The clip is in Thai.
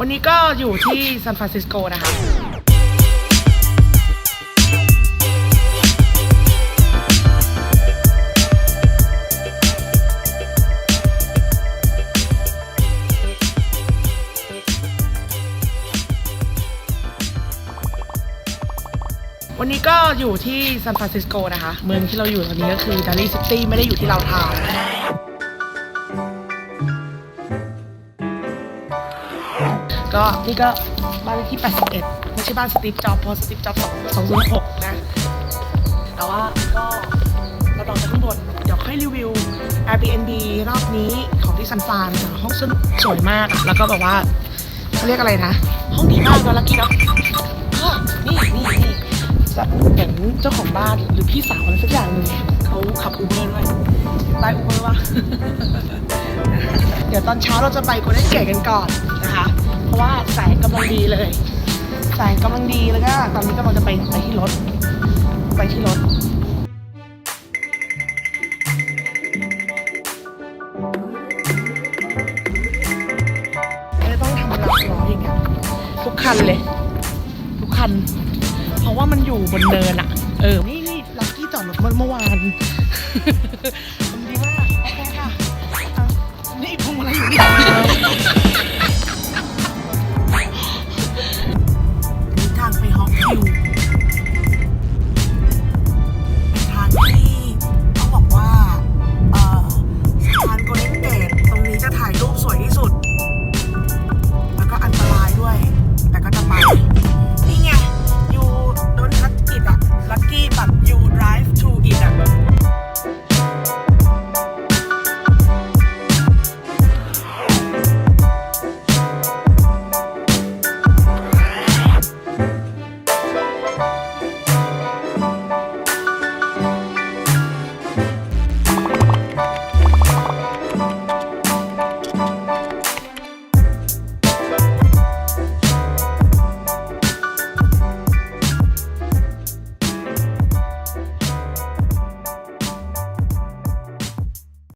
วันนี้ก็อยู่ที่ซานฟรานซิสโกนะคะวันนี้ก็อยู่ที่ซานฟรานซิสโกนะคะ เมืองที่เราอยู่ตอนนี้ก็คือดารีซิตี้ไม่ได้อยู่ที่เราทาวน์ ก็นี่ก็บ้านเลขที่ 81 ไม่ใช่บ้านสตีฟจ็อบเพราะสตีฟจ็อบ206 นะ แต่ว่าก็เราต่อจากข้างบน เดี๋ยวค่อยรีวิว Airbnb รอบนี้ของที่ซันฟรานห้องสนุกสวยมากอะแล้วก็แบบว่าเขาเรียกอะไรนะ ห้องดีมากเลยลักกี้เนาะนี่นี่นี่เหมือนเจ้าของบ้านหรือพี่สาวอะไรสักอย่างหนึ่งเขาขับอูเบอร์ด้วยได้อูเบอร์วะเดี๋ยวตอนเช้าเราจะไปโกลเด้นเกตกันก่อน เพราะว่าแสงกำลังดีเลยแสงกำลังดีแล้วก็ตอนนี้กำลังจะไปไปที่รถ ไปที่รถไม่ต้องทำรับล้ออีกอะทุกคันเลย ทุกคัน เพราะว่ามันอยู่บนเนินอะเออ นี่นี่ลักกี้จอดรถเมื่อวาน